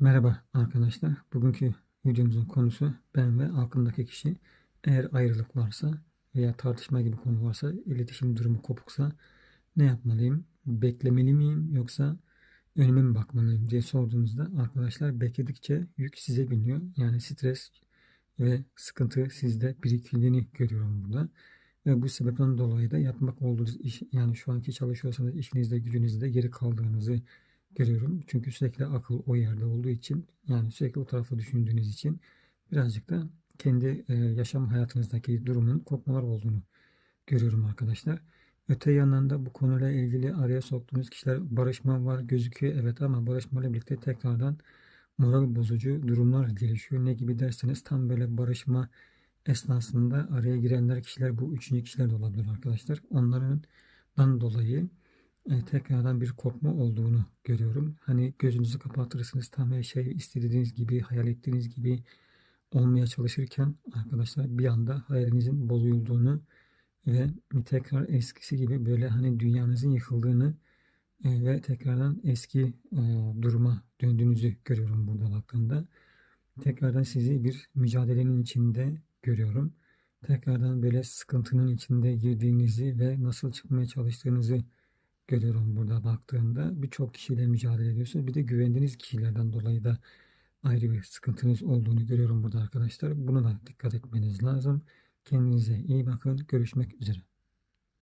Merhaba arkadaşlar. Bugünkü videomuzun konusu ben ve aklımdaki kişi. Eğer ayrılık varsa veya tartışma gibi konu varsa, iletişim durumu kopuksa ne yapmalıyım? Beklemeli miyim yoksa önüme mi bakmalıyım diye sorduğunuzda arkadaşlar bekledikçe yük size biniyor. Yani stres ve sıkıntı sizde biriktiğini görüyorum burada. Ve bu sebepten dolayı da yapmak olduğunuz iş yani şu anki çalışıyorsanız işinizde gücünüzde geri kaldığınızı görüyorum. Çünkü sürekli akıl o yerde olduğu için yani sürekli o tarafa düşündüğünüz için birazcık da kendi e, yaşam hayatınızdaki durumun kopmalar olduğunu görüyorum arkadaşlar. Öte yandan da bu konuyla ilgili araya soktuğunuz kişiler barışma var gözüküyor evet ama barışmayla birlikte tekrardan moral bozucu durumlar gelişiyor. Ne gibi derseniz tam böyle barışma esnasında araya girenler kişiler bu üçüncü kişiler de olabilir arkadaşlar. Onlardan dolayı e, tekrardan bir kopma olduğunu görüyorum. Hani gözünüzü kapatırsınız tam her şey istediğiniz gibi, hayal ettiğiniz gibi olmaya çalışırken arkadaşlar bir anda hayalinizin bozulduğunu ve tekrar eskisi gibi böyle hani dünyanızın yıkıldığını e, ve tekrardan eski e, duruma döndüğünüzü görüyorum burada baktığımda. Tekrardan sizi bir mücadelenin içinde görüyorum. Tekrardan böyle sıkıntının içinde girdiğinizi ve nasıl çıkmaya çalıştığınızı görüyorum burada baktığımda. Birçok kişiyle mücadele ediyorsunuz. Bir de güvendiğiniz kişilerden dolayı da ayrı bir sıkıntınız olduğunu görüyorum burada arkadaşlar. Buna da dikkat etmeniz lazım. Kendinize iyi bakın. Görüşmek üzere.